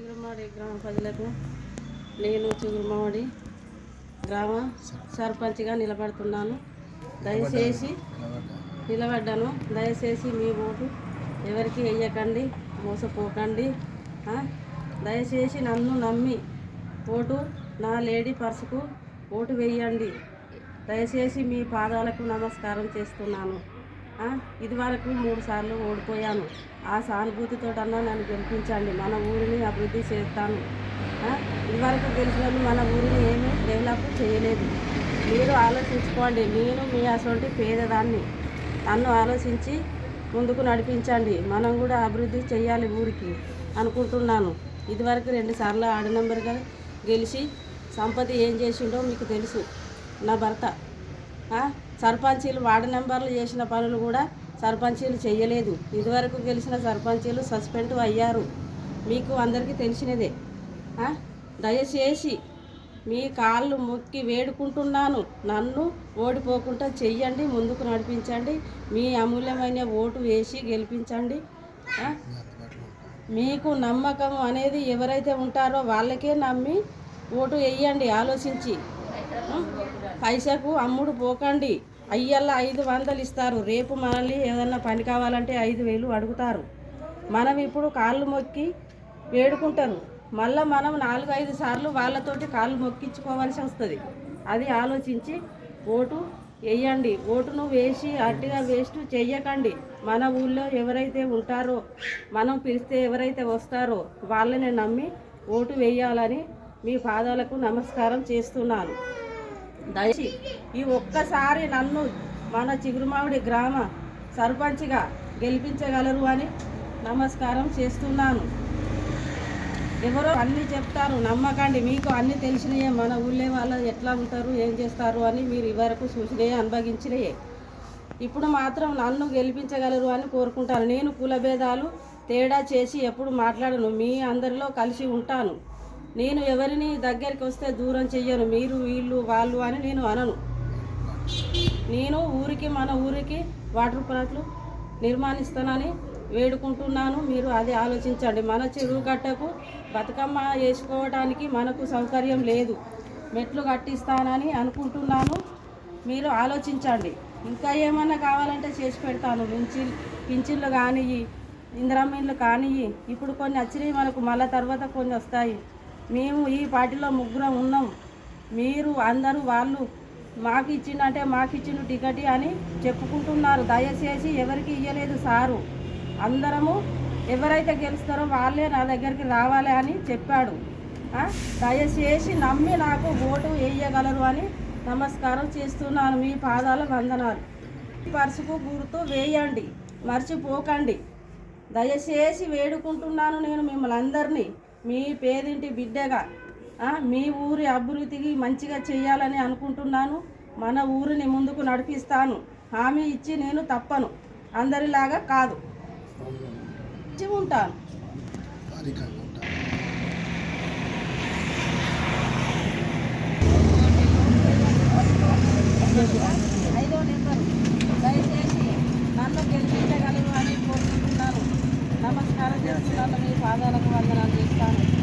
చిగురుమాడి గ్రామ ప్రజలకు నేను చిగురుమాడి గ్రామ సర్పంచ్గా నిలబడుతున్నాను. దయచేసి నిలబడ్డాను. దయచేసి మీ ఓటు ఎవరికి వేయకండి మోసపోకండి దయచేసి నన్ను నమ్మి ఓటు నా లేడీ పర్సుకు ఓటు వేయండి. దయచేసి మీ పాదాలకు నమస్కారం చేస్తున్నాను. ఇది ఇదివరకు మూడు సార్లు ఓడిపోయాను. ఆ సానుభూతితో నన్ను గెలిపించండి. మన ఊరిని అభివృద్ధి చేస్తాను. ఇదివరకు గెలిచిన మన ఊరిని ఏమీ డెవలప్ చేయలేదు. మీరు ఆలోచించుకోండి. నేను మీ అసలు పేదదాన్ని. నన్ను ఆలోచించి ముందుకు నడిపించండి. మనం కూడా అభివృద్ధి చేయాలి ఊరికి అనుకుంటున్నాను. ఇదివరకు రెండు సార్లు ఆడ నెంబర్గా గెలిచి సంపతి ఏం చేసిండో మీకు తెలుసు. నా భర్త. ఆ? సర్పంచీలు వార్డు నెంబర్లు చేసిన పనులు కూడా సర్పంచీలు చేయలేదు. ఇదివరకు గెలిచిన సర్పంచీలు సస్పెండ్ అయ్యారు. మీకు అందరికీ తెలిసినదే. దయచేసి మీ కాళ్ళు మొక్కి వేడుకుంటున్నాను. నన్ను ఓడిపోకుండా చెయ్యండి ముందుకు నడిపించండి. మీ అమూల్యమైన ఓటు వేసి గెలిపించండి. మీకు నమ్మకం అనేది ఎవరైతే ఉంటారో వాళ్ళకే నమ్మి ఓటు వేయండి ఆలోచించి. పైసకు అమ్ముడు పోకండి. అయ్యల్లా ఐదు వందలు ఇస్తారు. రేపు మనల్ని ఏదన్నా పని కావాలంటే ఐదు వేలు అడుగుతారు. మనం ఇప్పుడు కాళ్ళు మొక్కి వేడుకుంటారు మళ్ళీ మనం నాలుగు ఐదు సార్లు వాళ్ళతోటి కాళ్ళు మొక్కించుకోవాల్సి వస్తుంది. అది ఆలోచించి ఓటు వేయండి. ఓటును వేసి అడ్డుగా వేస్ట్ చెయ్యకండి. మన ఊళ్ళో ఎవరైతే ఉంటారో మనం పిలిస్తే ఎవరైతే వస్తారో వాళ్ళని నమ్మి ఓటు వేయాలని మీ పాదాలకు నమస్కారం చేస్తున్నాను. దయచి ఈ ఒక్కసారి నన్ను మన చిగురుమావిడి గ్రామ సర్పంచ్గా గెలిపించగలరు అని నమస్కారం చేస్తున్నాను. ఎవరో అన్నీ చెప్తారు నమ్మకండి. మీకు అన్నీ తెలిసినయే. మన ఊళ్ళో వాళ్ళు ఎట్లా ఉంటారు ఏం చేస్తారు అని మీరు ఇవరకు చూసినయే అనుభవించినయే ఇప్పుడు మాత్రం నన్ను గెలిపించగలరు అని కోరుకుంటాను. నేను కులభేదాలు తేడా చేసి ఎప్పుడు మాట్లాడను. మీ అందరిలో కలిసి ఉంటాను. నేను ఎవరిని దగ్గరికి వస్తే దూరం చెయ్యను. మీరు వీళ్ళు వాళ్ళు అని నేను అనను. నేను ఊరికి మన ఊరికి వాటర్ ప్లాంట్లు నిర్మాణిస్తానని వేడుకుంటున్నాను. మీరు అది ఆలోచించండి. మన చెరువు గట్టకు బతుకమ్మ వేసుకోవడానికి మనకు సౌకర్యం లేదు. మెట్లు కట్టిస్తానని అనుకుంటున్నాను. మీరు ఆలోచించండి. ఇంకా ఏమన్నా కావాలంటే చేసి పెడతాను. పింఛి పింఛన్లు కానియ్యి ఇందిరామీన్లు కానియ్యి. ఇప్పుడు కొన్ని వచ్చినాయి మనకు. మళ్ళా తర్వాత కొన్ని వస్తాయి. మేము ఈ పార్టీలో ముగ్గురం ఉన్నాం. మీరు అందరూ వాళ్ళు మాకు ఇచ్చిండంటే మాకు ఇచ్చిన టికెట్ అని చెప్పుకుంటున్నారు. దయచేసి ఎవరికి ఇవ్వలేదు సారు. అందరము ఎవరైతే గెలుస్తారో వాళ్ళే నా దగ్గరికి రావాలి అని చెప్పాడు. దయచేసి నమ్మి నాకు ఓటు వేయగలరు అని నమస్కారం చేస్తున్నాను. మీ పాదాల వందనాలు. పరుసుకు గుర్తు వేయండి. మర్చిపోకండి. దయచేసి వేడుకుంటున్నాను నేను మిమ్మల్ని అందరినీ. మీ పేదింటి బిడ్డగా? మీ ఊరి అభివృద్ధికి మంచిగా చేయాలని అనుకుంటున్నాను. మన ఊరిని ముందుకు నడిపిస్తాను. హామీ ఇచ్చి నేను తప్పను. అందరిలాగా కాదు. ఇచ్చి ఉంటాను. నడుస్తున్నాను మీ పాదాలకు వందనాలు చేస్తాను.